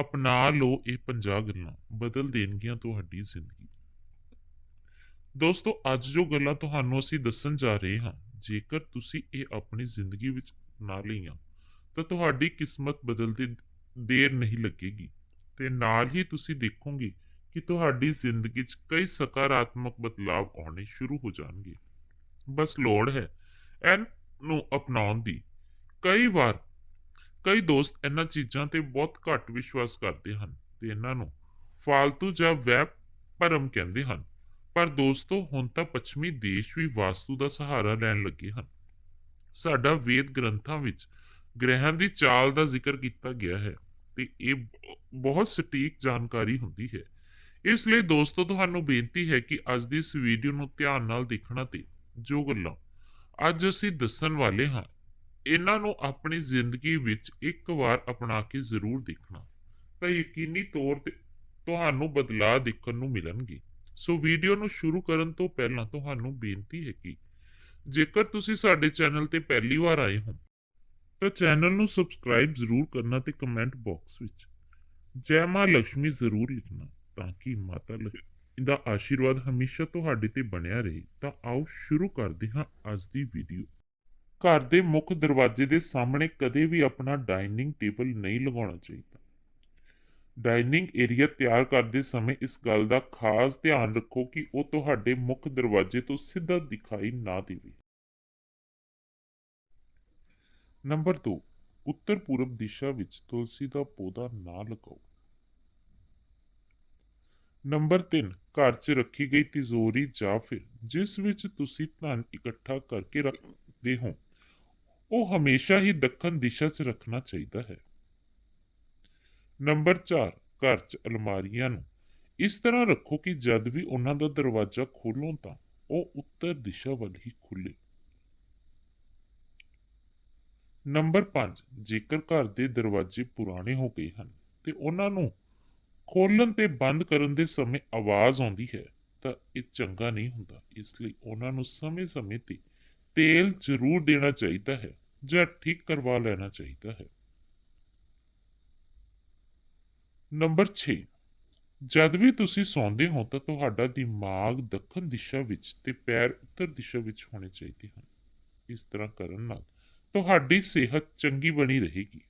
ਅਪਣਾ ਲਓ ਇਹ 50 ਗੱਲਾਂ, ਬਦਲ ਦੇਣਗੀਆਂ ਤੁਹਾਡੀ ਜ਼ਿੰਦਗੀ। ਦੋਸਤੋ, ਅੱਜ ਜੋ ਗੱਲਾਂ ਤੁਹਾਨੂੰ ਅਸੀਂ ਦੱਸਣ ਜਾ ਰਹੇ ਹਾਂ, ਜੇਕਰ ਤੁਸੀਂ ਇਹ ਆਪਣੀ ਜ਼ਿੰਦਗੀ ਵਿੱਚ ਅਪਣਾ ਲਈਆਂ, ਤਾਂ ਤੁਹਾਡੀ ਕਿਸਮਤ ਬਦਲਦੀ ਦੇਰ ਨਹੀਂ ਲੱਗੇਗੀ ਤੇ ਨਾਲ ਹੀ ਤੁਸੀਂ ਦੇਖੋਗੇ ਕਿ ਤੁਹਾਡੀ ਜ਼ਿੰਦਗੀ 'ਚ ਕਈ ਸਕਾਰਾਤਮਕ ਬਦਲਾਅ ਆਉਣੇ ਸ਼ੁਰੂ ਹੋ ਜਾਣਗੇ। ਬਸ ਲੋੜ ਹੈ ਐਨ ਨੂੰ ਅਪਣਾਉਣ ਦੀ। ਕਈ ਵਾਰ ਕਈ ਦੋਸਤ ਇਹਨਾਂ ਚੀਜ਼ਾਂ ਤੇ ਬਹੁਤ ਘੱਟ ਵਿਸ਼ਵਾਸ ਕਰਦੇ ਹਨ ਤੇ ਇਹਨਾਂ ਨੂੰ ਫਾਲਤੂ ਜਾਂ ਵਹਿਮ ਭਰਮ ਕਹਿੰਦੇ ਹਨ। ਪਰ ਦੋਸਤੋ, ਹੁਣ ਤਾਂ ਪੱਛਮੀ ਦੇਸ਼ ਵੀ ਵਾਸਤੂ ਦਾ ਸਹਾਰਾ ਲੈਣ ਲੱਗੇ ਹਨ। ਸਾਡਾ ਵੇਦ ਗ੍ਰੰਥਾਂ ਵਿੱਚ ਗ੍ਰਹਿਾਂ ਦੀ ਚਾਲ ਦਾ ਜ਼ਿਕਰ ਕੀਤਾ ਗਿਆ ਹੈ ਤੇ ਇਹ ਬ- ਬਹੁਤ ਸਟੀਕ ਜਾਣਕਾਰੀ ਹੁੰਦੀ ਹੈ। ਇਸ ਲਈ ਦੋਸਤੋ, ਤੁਹਾਨੂੰ ਬੇਨਤੀ ਹੈ ਕਿ ਅੱਜ ਦੀ ਇਸ ਵੀਡੀਓ ਨੂੰ ਧਿਆਨ ਨਾਲ ਦੇਖਣਾ ਤੇ ਜੋ ਗੱਲਾਂ ਅੱਜ ਅਸੀਂ ਦੱਸਣ ਵਾਲੇ ਹਾਂ ਇਹਨਾਂ ਨੂੰ ਆਪਣੀ ਜ਼ਿੰਦਗੀ ਵਿੱਚ ਇੱਕ ਵਾਰ ਅਪਣਾ ਕੇ ਜ਼ਰੂਰ ਦੇਖਣਾ। ਤਾਂ ਯਕੀਨੀ ਤੌਰ ਤੇ ਤੁਹਾਨੂੰ ਬਦਲਾਅ ਦੇਖਣ ਨੂੰ ਮਿਲਣਗੇ। ਸੋ ਵੀਡੀਓ ਨੂੰ ਸ਼ੁਰੂ ਕਰਨ ਤੋਂ ਪਹਿਲਾਂ ਤੁਹਾਨੂੰ ਬੇਨਤੀ ਹੈ ਕਿ ਜੇਕਰ ਤੁਸੀਂ ਸਾਡੇ ਚੈਨਲ ਤੇ ਪਹਿਲੀ ਵਾਰ ਆਏ ਹੋ, ਤਾਂ ਚੈਨਲ ਨੂੰ ਸਬਸਕ੍ਰਾਈਬ ਜ਼ਰੂਰ ਕਰਨਾ ਤੇ ਕਮੈਂਟ ਬਾਕਸ ਵਿੱਚ ਜੈ ਮਾਂ ਲక్ష్ਮੀ ਜ਼ਰੂਰ ਲਿਖਣਾ ਤਾਂ ਕਿ ਮਾਤਾ ਲక్ష్ਮੀ ਦਾ ਆਸ਼ੀਰਵਾਦ ਹਮੇਸ਼ਾ ਤੁਹਾਡੇ ਤੇ ਬਣਿਆ ਰਹੇ। ਤਾਂ ਆਓ ਸ਼ੁਰੂ ਕਰਦੇ ਹਾਂ ਅੱਜ ਦੀ ਵੀਡੀਓ। ਘਰ ਦੇ ਮੁੱਖ ਦਰਵਾਜ਼ੇ ਦੇ ਸਾਹਮਣੇ ਕਦੇ ਵੀ ਆਪਣਾ ਡਾਈਨਿੰਗ ਟੇਬਲ ਨਹੀਂ ਲਗਾਉਣਾ ਚਾਹੀਦਾ। ਡਾਈਨਿੰਗ ਏਰੀਆ ਤਿਆਰ ਕਰਦੇ ਸਮੇਂ ਇਸ ਗੱਲ ਦਾ ਖਾਸ ਧਿਆਨ ਰੱਖੋ ਕਿ ਉਹ ਤੁਹਾਡੇ ਮੁੱਖ ਦਰਵਾਜ਼ੇ ਤੋਂ ਸਿੱਧਾ ਦਿਖਾਈ ਨਾ ਦੇਵੇ। ਨੰਬਰ 2 ਉੱਤਰ ਪੂਰਬ ਦਿਸ਼ਾ ਵਿੱਚ ਤੁਲਸੀ ਦਾ ਪੌਦਾ ਨਾ ਲਗਾਓ। ਨੰਬਰ 3 ਘਰ 'ਚ ਰੱਖੀ ਗਈ ਤਿਜੋਰੀ ਜਾਂ ਫਿਰ ਜਿਸ ਵਿੱਚ ਤੁਸੀਂ ਧਨ ਇਕੱਠਾ ਕਰਕੇ ਰੱਖਦੇ ਹੋ ਉਹ ਹਮੇਸ਼ਾ ਹੀ ਦੱਖਣ ਦਿਸ਼ਾ 'ਚ ਰੱਖਣਾ ਚਾਹੀਦਾ ਹੈ। ਨੰਬਰ 4 ਘਰ 'ਚ ਅਲਮਾਰੀਆਂ ਨੂੰ। ਇਸ ਤਰ੍ਹਾਂ ਰੱਖੋ ਕਿ ਜਦ ਵੀ ਉਹਨਾਂ ਦਾ ਦਰਵਾਜ਼ਾ ਖੋਲੋ ਤਾਂ ਉਹ ਉੱਤਰ ਦਿਸ਼ਾ ਵੱਲ ਹੀ ਖੁੱਲੇ। ਨੰਬਰ 5 ਜੇਕਰ ਘਰ ਦੇ ਦਰਵਾਜ਼ੇ ਪੁਰਾਣੇ ਹੋ ਗਏ ਹਨ ਤੇ ਉਹਨਾਂ ਨੂੰ ਖੋਲਣ ਤੇ ਬੰਦ ਕਰਨ ਦੇ ਸਮੇਂ ਆਵਾਜ਼ ਆਉਂਦੀ ਹੈ ਤਾਂ ਇਹ ਚੰਗਾ ਨਹੀਂ ਹੁੰਦਾ। ਇਸ ਲਈ ਉਹਨਾਂ ਨੂੰ ਸਮੇਂ-ਸਮੇਂ ਤੇ ਤੇਲ ਜ਼ਰੂਰ ਦੇਣਾ ਚਾਹੀਦਾ ਹੈ ਜਾਂ ਠੀਕ ਕਰਵਾ ਲੈਣਾ ਚਾਹੀਦਾ ਹੈ। ਨੰਬਰ 6 ਜਦ ਵੀ ਤੁਸੀਂ ਸੌਂਦੇ ਹੋ ਤਾਂ ਤੁਹਾਡਾ ਦਿਮਾਗ ਦੱਖਣ ਦਿਸ਼ਾ ਵਿੱਚ ਤੇ ਪੈਰ ਉੱਤਰ ਦਿਸ਼ਾ ਵਿੱਚ ਹੋਣੇ ਚਾਹੀਦੇ ਹਨ। ਇਸ ਤਰ੍ਹਾਂ ਕਰਨ ਨਾਲ ਤੁਹਾਡੀ ਸਿਹਤ ਚੰਗੀ ਬਣੀ ਰਹੇਗੀ।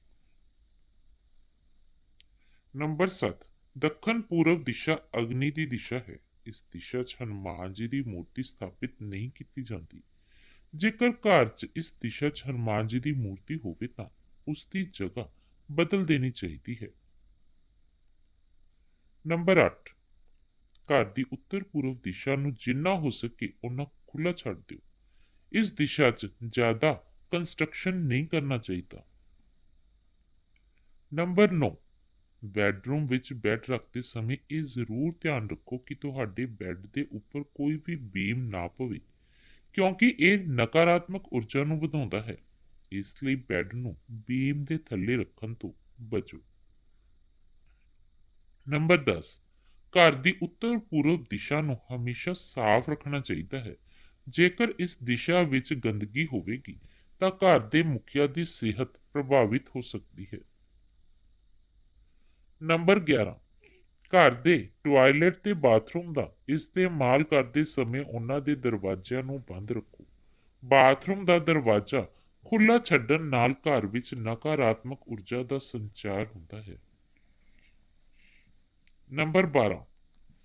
ਨੰਬਰ 7 ਦੱਖਣ ਪੂਰਬ ਦਿਸ਼ਾ ਅਗਨੀ ਦੀ ਦਿਸ਼ਾ ਹੈ। ਇਸ ਦਿਸ਼ਾ 'ਚ ਹਨੂਮਾਨ ਜੀ ਦੀ ਮੂਰਤੀ ਸਥਾਪਿਤ ਨਹੀਂ ਕੀਤੀ ਜਾਂਦੀ। ਜੇਕਰ ਘਰ 'ਚ ਇਸ ਦਿਸ਼ਾ 'ਚ ਹਨੂਮਾਨ ਜੀ ਦੀ ਮੂਰਤੀ ਹੋਵੇ ਤਾਂ ਉਸ ਦੀ ਜਗ੍ਹਾ ਬਦਲ ਦੇਣੀ ਚਾਹੀਦੀ ਹੈ। ਨੰਬਰ 8 ਘਰ ਦੀ ਉੱਤਰ ਪੂਰਬ ਦਿਸ਼ਾ ਨੂੰ ਜਿੰਨਾ ਹੋ ਸਕੇ ਉਨਾ ਖੁੱਲਾ ਛੱਡ ਦਿਓ। ਇਸ ਦਿਸ਼ਾ 'ਚ ਜ਼ਿਆਦਾ ਕੰਸਟਰਕਸ਼ਨ ਨਹੀਂ ਕਰਨਾ ਚਾਹੀਦਾ। ਨੰਬਰ 9 ਬੈੱਡਰੂਮ ਵਿੱਚ ਬੈੱਡ ਰੱਖਦੇ ਸਮੇਂ ਇਹ ਜ਼ਰੂਰ ਧਿਆਨ ਰੱਖੋ ਕਿ ਤੁਹਾਡੇ ਬੈੱਡ ਦੇ ਉੱਪਰ ਕੋਈ ਵੀ ਬੀਮ ਨਾ ਪਵੇ। ਕਿਉਂਕਿ ਇਹ ਨਕਾਰਾਤਮਕ ਊਰਜਾ ਨੂੰ ਵਧਾਉਂਦਾ ਹੈ। ਇਸ ਲਈ ਬੈੱਡ ਨੂੰ ਬੀਮ ਦੇ ਥੱਲੇ ਰੱਖਣ ਤੋਂ ਬਚੋ। ਨੰਬਰ 10 ਘਰ ਦੀ ਉੱਤਰ ਪੂਰਬ ਦਿਸ਼ਾ ਨੂੰ ਹਮੇਸ਼ਾ ਸਾਫ਼ ਰੱਖਣਾ ਚਾਹੀਦਾ ਹੈ। ਜੇਕਰ ਇਸ ਦਿਸ਼ਾ ਵਿੱਚ ਗੰਦਗੀ ਹੋਵੇਗੀ, ਤਾਂ ਘਰ ਦੇ ਮੁਖੀਆ ਦੀ ਸਿਹਤ ਪ੍ਰਭਾਵਿਤ ਹੋ ਸਕਦੀ ਹੈ। ਨੰਬਰ 11 ਘਰ ਦੇ ਟਾਇਲਟ ਤੇ ਬਾਥਰੂਮ ਦਾ, ਇਸਤੇਮਾਲ ਕਰਦੇ ਸਮੇਂ ਉਹਨਾਂ ਦੇ ਦਰਵਾਜ਼ਿਆਂ ਨੂੰ ਬੰਦ ਰੱਖੋ। ਬਾਥਰੂਮ ਦਾ ਦਰਵਾਜ਼ਾ ਖੁੱਲਾ ਛੱਡਣ ਨਾਲ ਘਰ ਵਿੱਚ ਨਕਾਰਾਤਮਕ ਊਰਜਾ ਦਾ ਸੰਚਾਰ ਹੁੰਦਾ ਹੈ। ਨੰਬਰ 12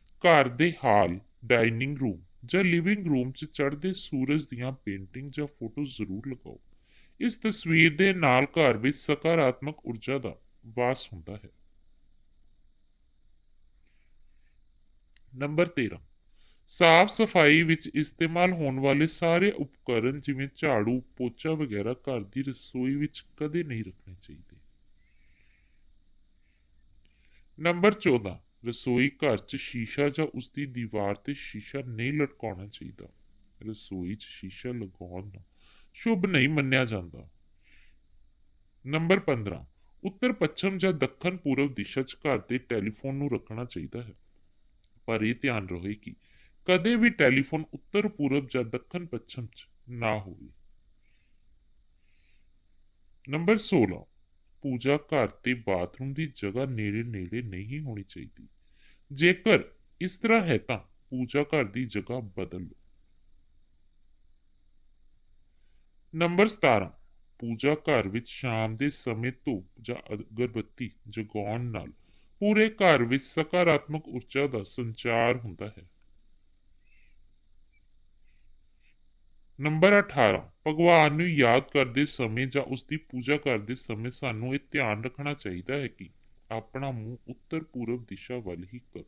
ਘਰ ਦੇ ਹਾਲ ਡਾਈਨਿੰਗ ਰੂਮ ਜਾਂ ਲਿਵਿੰਗ ਰੂਮ 'ਚ ਚੜ੍ਹਦੇ ਸੂਰਜ ਦੀਆਂ ਪੇਂਟਿੰਗ ਜਾਂ ਫੋਟੋ ਜ਼ਰੂਰ ਲਗਾਓ। ਇਸ ਤਸਵੀਰ ਦੇ ਨਾਲ ਘਰ ਵਿੱਚ ਸਕਾਰਾਤਮਕ ਊਰਜਾ ਦਾ ਵਾਸ ਹੁੰਦਾ ਹੈ। ਨੰਬਰ 13 ਸਾਫ਼ ਸਫ਼ਾਈ ਵਿੱਚ ਇਸਤੇਮਾਲ ਹੋਣ ਵਾਲੇ ਸਾਰੇ ਉਪਕਰਨ ਜਿਵੇਂ ਝਾੜੂ, ਪੋਚਾ ਵਗੈਰਾ ਘਰ ਦੀ ਰਸੋਈ ਵਿੱਚ ਕਦੇ ਨਹੀਂ ਰੱਖਣੇ ਚਾਹੀਦੇ। ਨੰਬਰ 14 ਰਸੋਈ ਘਰ 'ਚ ਸ਼ੀਸ਼ਾ ਜਾਂ ਉਸ ਦੀ ਦੀਵਾਰ ਤੇ ਸ਼ੀਸ਼ਾ ਨਹੀਂ ਲਟਕਾਉਣਾ ਚਾਹੀਦਾ। ਰਸੋਈ 'ਚ ਸ਼ੀਸ਼ਾ ਲਗਾਉਣ ਨੂੰ ਸ਼ੁਭ ਨਹੀਂ ਮੰਨਿਆ ਜਾਂਦਾ। ਨੰਬਰ 15 ਉੱਤਰ ਪੱਛਮ ਜਾਂ ਦੱਖਣ ਪੂਰਬ ਦਿਸ਼ਾ 'ਚ ਘਰ ਦੇ ਟੈਲੀਫੋਨ ਨੂੰ ਰੱਖਣਾ ਚਾਹੀਦਾ ਹੈ। ਪਰ ਇਹ ਧਿਆਨ ਰਹੇ ਕਿ ਕਦੇ ਵੀ ਟੈਲੀਫੋਨ ਉੱਤਰ ਪੂਰਬ ਜਾਂ ਦੱਖਣ ਪੱਛਮ 'ਚ ਨਾ ਹੋਵੇ। ਨੰਬਰ 16 ਪੂਜਾ ਘਰ ਤੇ ਬਾਥਰੂਮ ਦੀ ਜਗ੍ਹਾ ਨੇੜੇ ਨੇੜੇ ਨਹੀਂ ਹੋਣੀ ਚਾਹੀਦੀ। ਜੇਕਰ ਇਸ ਤਰ੍ਹਾਂ ਹੈ ਤਾਂ ਪੂਜਾ ਘਰ ਦੀ ਜਗ੍ਹਾ ਬਦਲ ਲਓ। ਨੰਬਰ 17 ਪੂਜਾ ਘਰ ਵਿੱਚ ਸ਼ਾਮ ਦੇ ਸਮੇਂ ਧੂਪ ਜਾਂ ਅਗਰਬੱਤੀ ਜਗਾਉਣ ਨਾਲ ਪੂਰੇ ਘਰ ਵਿੱਚ ਸਕਾਰਾਤਮਕ ਊਰਜਾ ਦਾ ਸੰਚਾਰ ਹੁੰਦਾ ਹੈ। ਨੰਬਰ 18 ਭਗਵਾਨ ਨੂੰ ਯਾਦ ਕਰਦੇ ਸਮੇਂ ਜਾਂ ਉਸ ਦੀ ਪੂਜਾ ਕਰਦੇ ਸਮੇਂ ਸਾਨੂੰ ਇਹ ਧਿਆਨ ਰੱਖਣਾ ਚਾਹੀਦਾ ਹੈ ਕਿ ਆਪਣਾ ਮੂੰਹ ਉੱਤਰ ਪੂਰਬ ਦਿਸ਼ਾ ਵੱਲ ਹੀ ਕਰੋ।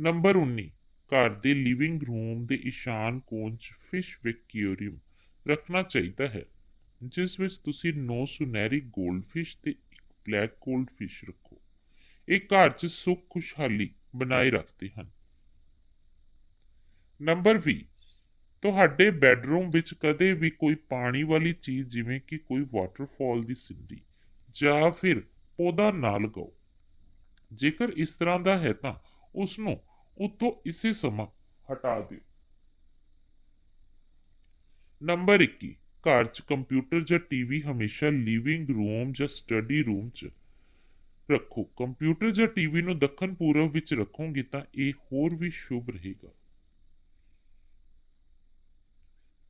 ਨੰਬਰ 19 ਘਰ ਦੇ ਲਿਵਿੰਗ ਰੂਮ ਦੇ ਈਸ਼ਾਨ ਕੋਣ 'ਚ ਫਿਸ਼ ਵੈਕਿਊਰੀਅਮ ਰੱਖਣਾ ਚਾਹੀਦਾ ਹੈ, ਜਿਸ ਵਿੱਚ ਤੁਸੀਂ ਨੌ ਸੁਨਹਿਰੀ ਗੋਲਡਫਿਸ਼ ਤੇ ਇੱਕ ਬਲੈਕ ਗੋਲਡਫਿਸ਼ ਰੱਖੋ। ਇਹ ਘਰ 'ਚ ਸੁੱਖ ਖੁਸ਼ਹਾਲੀ ਬਣਾਏ ਰੱਖਦੇ ਹਨ। ਨੰਬਰ 20 ਤੁਹਾਡੇ ਬੈੱਡਰੂਮ ਵਿੱਚ ਕਦੇ ਵੀ ਕੋਈ ਪਾਣੀ ਵਾਲੀ ਚੀਜ਼, ਜਿਵੇਂ ਕਿ ਕੋਈ ਵਾਟਰਫਾਲ ਦੀ ਸਿੱਧੀ ਜਾਂ ਫਿਰ ਪੌਦਾ ਨਾ ਲਗਾਓ। ਜੇਕਰ ਇਸ ਤਰ੍ਹਾਂ ਦਾ ਹੈ ਤਾਂ ਉਸ ਨੂੰ ਉੱਥੋਂ ਇਸੇ ਸਮਾਂ ਹਟਾ ਦਿਓ। ਨੰਬਰ 21 ਘਰ 'ਚ ਕੰਪਿਊਟਰ ਜਾਂ ਟੀਵੀ ਹਮੇਸ਼ਾ ਲਿਵਿੰਗ ਰੂਮ ਜਾਂ ਸਟੱਡੀ ਰੂਮ 'ਚ ਰੱਖੋ। ਕੰਪਿਊਟਰ ਜਾਂ ਟੀਵੀ ਨੂੰ ਦੱਖਣ ਪੂਰਬ ਵਿੱਚ ਰੱਖੋਗੇ ਤਾਂ ਇਹ ਹੋਰ ਵੀ ਸ਼ੁਭ ਰਹੇਗਾ।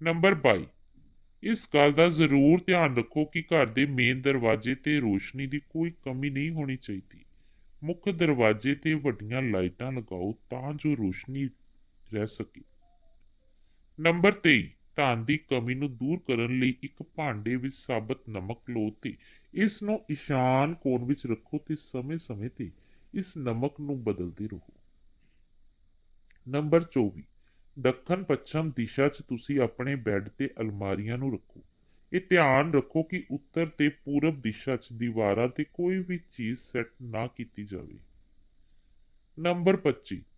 ਨੰਬਰ 22 ਇਸ ਗੱਲ ਦਾ ਜ਼ਰੂਰ ਧਿਆਨ ਰੱਖੋ ਕਿ ਘਰ ਦੇ ਮੇਨ ਦਰਵਾਜ਼ੇ ਤੇ ਰੋਸ਼ਨੀ ਦੀ ਕੋਈ ਕਮੀ ਨਹੀਂ ਹੋਣੀ ਚਾਹੀਦੀ। ਮੁੱਖ ਦਰਵਾਜ਼ੇ ਤੇ ਵੱਡੀਆਂ ਲਾਈਟਾਂ ਲਗਾਓ ਤਾਂ ਜੋ ਰੋਸ਼ਨੀ ਰਹਿ ਸਕੇ। ਨੰਬਰ 23 ਧਨ ਦੀ ਕਮੀ ਨੂੰ ਦੂਰ ਕਰਨ ਲਈ ਇੱਕ ਭਾਂਡੇ ਵਿੱਚ ਸਾਬਤ ਨਮਕ ਲਓ ਤੇ ਇਸ ਨੂੰ ਇਸ਼ਾਨ ਕੋਣ ਵਿੱਚ ਰੱਖੋ ਤੇ ਸਮੇਂ-ਸਮੇਂ ਤੇ ਇਸ ਨਮਕ ਨੂੰ ਬਦਲਦੇ ਰਹੋ। ਨੰਬਰ 24 ਦੱਖਣ ਪੱਛਮ ਦਿਸ਼ਾ 'ਚ ਤੁਸੀਂ ਆਪਣੇ ਬੈੱਡ ਤੇ ਅਲਮਾਰੀਆਂ ਨੂੰ ਰੱਖੋ। ਇਹ ਧਿਆਨ ਰੱਖੋ ਕਿ ਉੱਤਰ ਤੇ ਪੂਰਬ ਦਿਸ਼ਾ 'ਚ ਦੀਵਾਰਾਂ ਤੇ ਕੋਈ ਵੀ ਚੀਜ਼ ਸੈੱਟ ਨਾ ਕੀਤੀ ਜਾਵੇ। ਨੰਬਰ 25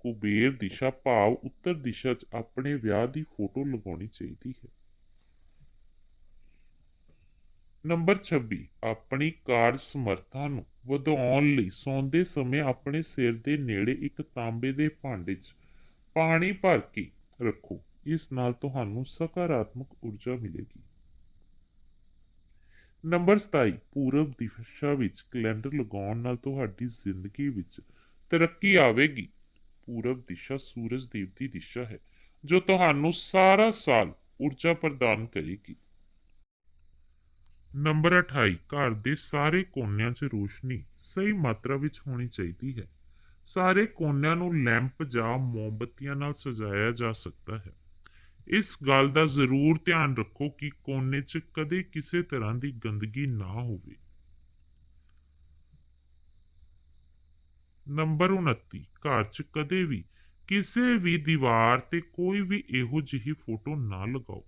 ਕੁਬੇਰ ਦਿਸ਼ਾ ਭਾਵ ਉੱਤਰ ਦਿਸ਼ਾ 'ਚ ਆਪਣੇ ਵਿਆਹ ਦੀ ਫੋਟੋ ਲਗਾਉਣੀ ਚਾਹੀਦੀ ਹੈ। ਨੰਬਰ 26 ਆਪਣੀ ਕਾਰਜ ਸਮਰੱਥਾ ਨੂੰ ਵਧਾਉਣ ਲਈ ਸੌਂਦੇ ਸਮੇਂ ਆਪਣੇ ਸਿਰ ਦੇ ਨੇੜੇ ਇੱਕ ਤਾਂਬੇ ਦੇ ਭਾਂਡੇ 'ਚ ਪਾਣੀ ਭਰ ਕੇ ਰੱਖੋ। ਇਸ ਨਾਲ ਤੁਹਾਨੂੰ ਸਕਾਰਾਤਮਕ ਊਰਜਾ ਮਿਲੇਗੀ। ਨੰਬਰ 27 ਪੂਰਬ ਦਿਸ਼ਾ ਵਿੱਚ ਕੈਲੰਡਰ ਲਗਾਉਣ ਨਾਲ ਤੁਹਾਡੀ ਜ਼ਿੰਦਗੀ ਵਿੱਚ ਤਰੱਕੀ ਆਵੇਗੀ। ਪੂਰਬ ਦਿਸ਼ਾ ਸੂਰਜ ਦੇਵ ਦੀ ਦਿਸ਼ਾ ਹੈ, ਜੋ ਤੁਹਾਨੂੰ ਸਾਰਾ ਸਾਲ ਊਰਜਾ ਪ੍ਰਦਾਨ ਕਰੇਗੀ। ਨੰਬਰ 28 ਘਰ ਦੇ ਸਾਰੇ ਕੋਨਿਆਂ 'ਚ ਰੋਸ਼ਨੀ ਸਹੀ ਮਾਤਰਾ ਵਿੱਚ ਹੋਣੀ ਚਾਹੀਦੀ ਹੈ। ਸਾਰੇ ਕੋਨਿਆਂ ਨੂੰ ਲੈਂਪ ਜਾਂ ਮੋਮਬੱਤੀਆਂ ਨਾਲ ਸਜਾਇਆ ਜਾ ਸਕਦਾ ਹੈ। ਇਸ ਗੱਲ ਦਾ ਜ਼ਰੂਰ ਧਿਆਨ ਰੱਖੋ ਕਿ ਕੋਨੇ 'ਚ ਕਦੇ ਕਿਸੇ ਤਰ੍ਹਾਂ ਦੀ ਗੰਦਗੀ ਨਾ ਹੋਵੇ। ਨੰਬਰ 29 ਘਰ 'ਚ ਕਦੇ ਵੀ ਕਿਸੇ ਵੀ ਦੀਵਾਰ ਤੇ ਕੋਈ ਵੀ ਇਹੋ ਜਿਹੀ ਫੋਟੋ ਨਾ ਲਗਾਓ,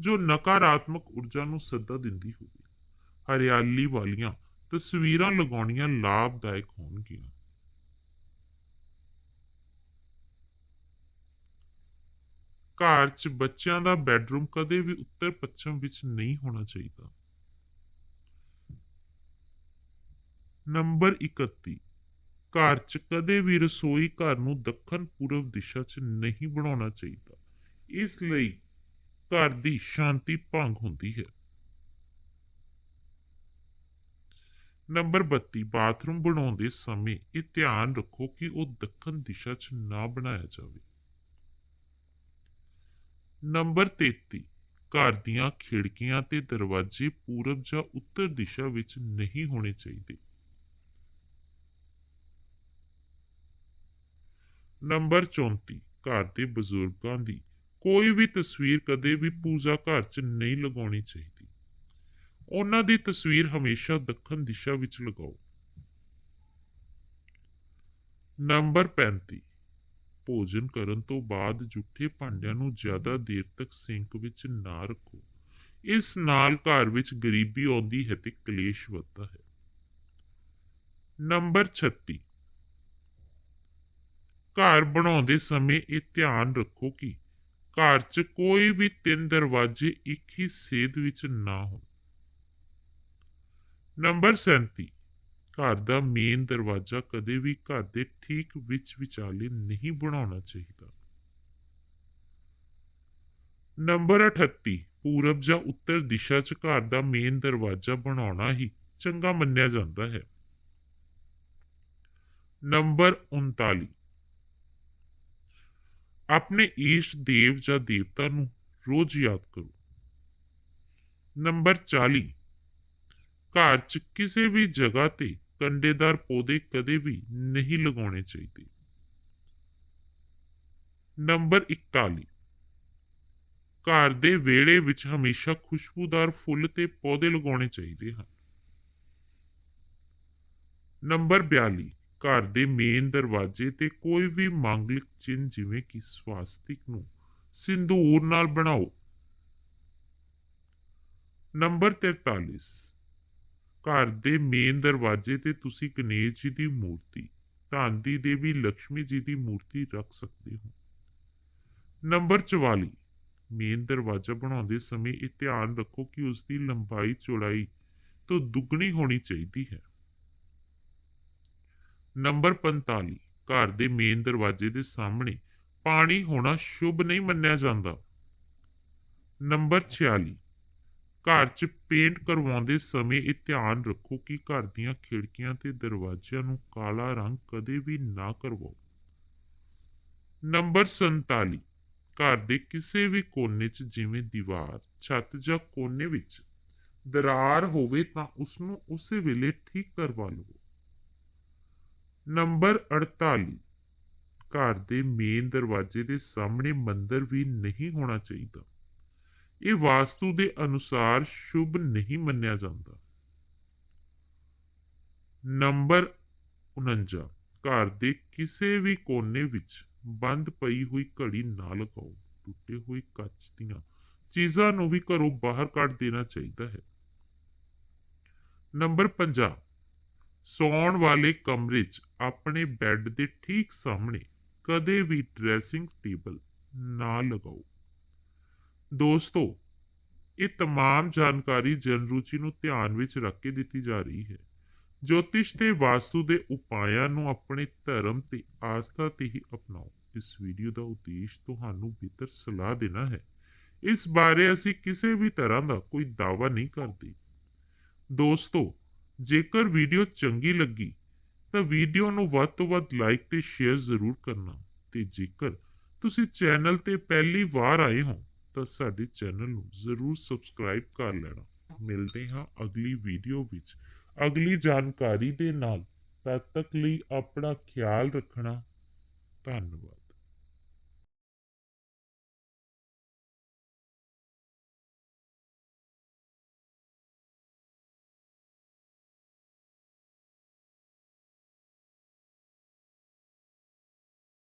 ਜੋ ਨਕਾਰਾਤਮਕ ਊਰਜਾ ਨੂੰ ਸੱਦਾ ਦਿੰਦੀ ਹੋਵੇ। ਹਰਿਆਲੀ ਵਾਲੀਆਂ ਤਸਵੀਰਾਂ ਲਗਾਉਣੀਆਂ ਲਾਭਦਾਇਕ ਹੋਣਗੀਆਂ। ਘਰ 'ਚ ਬੱਚਿਆਂ ਦਾ ਬੈੱਡਰੂਮ ਕਦੇ ਵੀ ਉੱਤਰ ਪੱਛਮ ਵਿੱਚ ਨਹੀਂ ਹੋਣਾ ਚਾਹੀਦਾ। ਨੰਬਰ 31 ਘਰ 'ਚ ਕਦੇ ਵੀ ਰਸੋਈ ਘਰ ਨੂੰ ਦੱਖਣ ਪੂਰਬ ਦਿਸ਼ਾ 'ਚ ਨਹੀਂ ਬਣਾਉਣਾ ਚਾਹੀਦਾ। ਇਸ ਲਈ ਘਰ ਦੀ ਸ਼ਾਂਤੀ ਭੰਗ ਹੁੰਦੀ ਹੈ। ਨੰਬਰ 32 ਬਾਥਰੂਮ ਬਣਾਉਂਦੇ ਸਮੇਂ ਇਹ ਧਿਆਨ ਰੱਖੋ ਕਿ ਉਹ ਦੱਖਣ ਦਿਸ਼ਾ 'ਚ ਨਾ ਬਣਾਇਆ ਜਾਵੇ। ਨੰਬਰ 33 ਘਰ ਦੀਆਂ ਖਿੜਕੀਆਂ ਤੇ ਦਰਵਾਜ਼ੇ ਪੂਰਬ ਜਾਂ ਉੱਤਰ ਦਿਸ਼ਾ ਵਿੱਚ ਨਹੀਂ ਹੋਣੇ ਚਾਹੀਦੇ। ਨੰਬਰ 34 ਘਰ ਦੇ ਬਜ਼ੁਰਗਾਂ ਦੀ। ਕੋਈ ਵੀ ਤਸਵੀਰ ਕਦੇ ਵੀ ਪੂਜਾ ਘਰ 'ਚ ਨਹੀਂ ਲਗਾਉਣੀ ਚਾਹੀਦੀ। ਉਹਨਾਂ ਦੀ ਤਸਵੀਰ ਹਮੇਸ਼ਾ ਦੱਖਣ ਦਿਸ਼ਾ ਵਿੱਚ ਲਗਾਓ। ਨੰਬਰ 35 ਭੋਜਨ ਕਰਨ ਤੋਂ ਬਾਅਦ ਜੁੱਠੇ ਭਾਂਡਿਆਂ ਨੂੰ ਜ਼ਿਆਦਾ ਦੇਰ ਤੱਕ ਸਿੰਕ ਵਿੱਚ ਨਾ ਰੱਖੋ। ਇਸ ਨਾਲ ਘਰ ਵਿੱਚ ਗਰੀਬੀ ਆਉਂਦੀ ਹੈ ਤੇ ਕਲੇਸ਼ ਵੱਧਦਾ ਹੈ। ਨੰਬਰ 36 ਘਰ ਬਣਾਉਂਦੇ ਸਮੇਂ ਇਹ ਧਿਆਨ ਰੱਖੋ ਕਿ ਘਰ 'ਚ ਕੋਈ ਵੀ ਤਿੰਨ ਦਰਵਾਜ਼ੇ ਇੱਕ ਹੀ ਸੇਧ ਵਿੱਚ ਨਾ ਹੋਣ। ਨੰਬਰ 37 ਘਰ ਦਾ ਮੇਨ ਦਰਵਾਜ਼ਾ ਕਦੇ ਵੀ ਘਰ ਦੇ ਠੀਕ ਵਿੱਚ ਵਿਚਾਲੇ ਨਹੀਂ ਬਣਾਉਣਾ ਚਾਹੀਦਾ। ਨੰਬਰ 38 ਪੂਰਬ ਜਾਂ ਉੱਤਰ ਦਿਸ਼ਾ 'ਚ ਘਰ ਦਾ ਮੇਨ ਦਰਵਾਜ਼ਾ ਬਣਾਉਣਾ ਹੀ ਚੰਗਾ ਮੰਨਿਆ ਜਾਂਦਾ ਹੈ। ਨੰਬਰ 39 ਆਪਣੇ ਈਸ਼ ਦੇਵ ਜਾਂ ਦੇਵਤਾ ਨੂੰ ਰੋਜ਼ ਯਾਦ ਕਰੋ। ਨੰਬਰ 40 ਘਰ 'ਚ ਕਿਸੇ ਵੀ ਜਗ੍ਹਾ ਤੇ ਕੰਡੇਦਾਰ ਪੌਦੇ ਕਦੇ ਵੀ ਨਹੀਂ ਲਗਾਉਣੇ ਚਾਹੀਦੇ। ਨੰਬਰ 41 ਘਰ ਦੇ ਵਿਹੜੇ ਵਿੱਚ ਹਮੇਸ਼ਾ ਖੁਸ਼ਬੂਦਾਰ ਫੁੱਲ ਤੇ ਪੌਦੇ ਲਗਾਉਣੇ ਚਾਹੀਦੇ ਹਨ। ਨੰਬਰ 42 ਘਰ ਦੇ ਮੇਨ ਦਰਵਾਜ਼ੇ ਤੇ ਕੋਈ ਵੀ ਮੰਗਲਿਕ ਚਿੰਨ੍ਹ, ਜਿਵੇਂ ਕਿ ਸਵਾਸਤਿਕ ਨੂੰ ਸਿੰਦੂਰ ਨਾਲ ਬਣਾਓ। ਨੰਬਰ 43 ਘਰ ਦੇ ਮੇਨ ਦਰਵਾਜ਼ੇ ਤੇ ਤੁਸੀਂ ਗਣੇਸ਼ ਜੀ ਦੀ ਮੂਰਤੀ ਧਨ ਦੀ ਦੇਵੀ ਲక్ష్ਮੀ ਜੀ ਦੀ ਮੂਰਤੀ ਰੱਖ ਸਕਦੇ ਹੋ। ਨੰਬਰ 44 ਮੇਨ ਦਰਵਾਜ਼ਾ ਬਣਾਉਂਦੇ ਸਮੇਂ ਇਹ ਧਿਆਨ ਰੱਖੋ ਕਿ ਉਸ ਦੀ ਲੰਬਾਈ ਚੌੜਾਈ ਤੋਂ ਦੁੱਗਣੀ ਹੋਣੀ ਚਾਹੀਦੀ ਹੈ। ਨੰਬਰ 45 ਘਰ ਦੇ ਮੇਨ ਦਰਵਾਜ਼ੇ ਦੇ ਸਾਹਮਣੇ ਪਾਣੀ ਹੋਣਾ ਸ਼ੁਭ ਨਹੀਂ ਮੰਨਿਆ ਜਾਂਦਾ। ਨੰਬਰ 46 ਘਰ 'ਚ ਪੇਂਟ ਕਰਵਾਉਂਦੇ ਸਮੇਂ ਇਹ ਧਿਆਨ ਰੱਖੋ ਕਿ ਘਰ ਦੀਆਂ ਖਿੜਕੀਆਂ ਤੇ ਦਰਵਾਜ਼ਿਆਂ ਨੂੰ ਕਾਲਾ ਰੰਗ ਕਦੇ ਵੀ ਨਾ ਕਰਵਾਓ। ਨੰਬਰ 47 ਘਰ ਦੇ ਕਿਸੇ ਵੀ ਕੋਨੇ 'ਚ ਜਿਵੇਂ ਦੀਵਾਰ, ਛੱਤ ਜਾਂ ਕੋਨੇ ਵਿੱਚ ਦਰਾਰ ਹੋਵੇ ਤਾਂ ਉਸ ਨੂੰ ਉਸੇ ਵੇਲੇ ਠੀਕ ਕਰਵਾ ਲਵੋ। ਨੰਬਰ 48 ਘਰ ਦੇ ਮੇਨ ਦਰਵਾਜ਼ੇ ਦੇ ਸਾਹਮਣੇ ਮੰਦਰ ਵੀ ਨਹੀਂ ਹੋਣਾ ਚਾਹੀਦਾ। ਇਹ ਵਾਸਤੂ ਦੇ ਅਨੁਸਾਰ ਸ਼ੁਭ ਨਹੀਂ ਮੰਨਿਆ ਜਾਂਦਾ। ਨੰਬਰ 49 ਘਰ ਦੇ ਕਿਸੇ ਵੀ ਕੋਨੇ ਵਿੱਚ ਬੰਦ ਪਈ ਹੋਈ ਘੜੀ ਨਾ ਲਗਾਓ। ਟੁੱਟੇ ਹੋਏ ਕੱਚ ਦੀਆਂ ਚੀਜ਼ਾਂ ਨੂੰ ਵੀ ਘਰੋਂ ਬਾਹਰ ਕੱਢ ਦੇਣਾ ਚਾਹੀਦਾ ਹੈ। ਨੰਬਰ 50 ਸੌਣ ਵਾਲੇ ਕਮਰੇ 'ਚ ਆਪਣੇ ਬੈੱਡ ਦੇ ਠੀਕ ਸਾਹਮਣੇ ਕਦੇ ਵੀ ਡਰੈਸਿੰਗ ਟੇਬਲ ਨਾ ਲਗਾਓ ਦੋਸਤੋ ਇਹ तमाम ਜਾਣਕਾਰੀ ਜਨ ਰੁਚੀ ਨੂੰ ਧਿਆਨ ਵਿੱਚ ਰੱਖ ਕੇ ਦਿੱਤੀ ਜਾ ਰਹੀ ਹੈ ਜੋਤਿਸ਼ ਤੇ ਵਾਸਤੂ ਦੇ ਉਪਾਅ ਨੂੰ ਆਪਣੇ ਧਰਮ ਤੇ ਆਸਥਾ ਤੇ ਹੀ ਅਪਣਾਓ ਇਸ ਵੀਡੀਓ ਦਾ ਉਦੇਸ਼ ਤੁਹਾਨੂੰ ਬਿਹਤਰ ਸਲਾਹ ਦੇਣਾ ਹੈ ਇਸ ਬਾਰੇ ਅਸੀਂ ਕਿਸੇ ਵੀ ਤਰ੍ਹਾਂ ਦਾ ਕੋਈ ਦਾਅਵਾ ਨਹੀਂ ਕਰਦੇ ਦੋਸਤੋ ਜੇਕਰ ਵੀਡੀਓ ਚੰਗੀ ਲੱਗੀ, ਤਾਂ ਵੀਡੀਓ ਨੂੰ ਵੱਧ ਤੋਂ ਵੱਧ ਲਾਈਕ ਤੇ ਸ਼ੇਅਰ ਜ਼ਰੂਰ ਕਰਨਾ ਤੇ ਜੇਕਰ ਤੁਸੀਂ ਚੈਨਲ ਤੇ ਪਹਿਲੀ ਵਾਰ ਆਏ ਹੋ, ਤਾਂ ਸਾਡੇ ਚੈਨਲ ਨੂੰ ਜ਼ਰੂਰ ਸਬਸਕ੍ਰਾਈਬ ਕਰ ਲੈਣਾ। ਮਿਲਦੇ ਹਾਂ ਅਗਲੀ ਵੀਡੀਓ ਵਿੱਚ। ਅਗਲੀ ਜਾਣਕਾਰੀ ਦੇ ਨਾਲ ਤਦ ਤੱਕ ਲਈ ਆਪਣਾ ਖਿਆਲ ਰੱਖਣਾ। ਧੰਨਵਾਦ।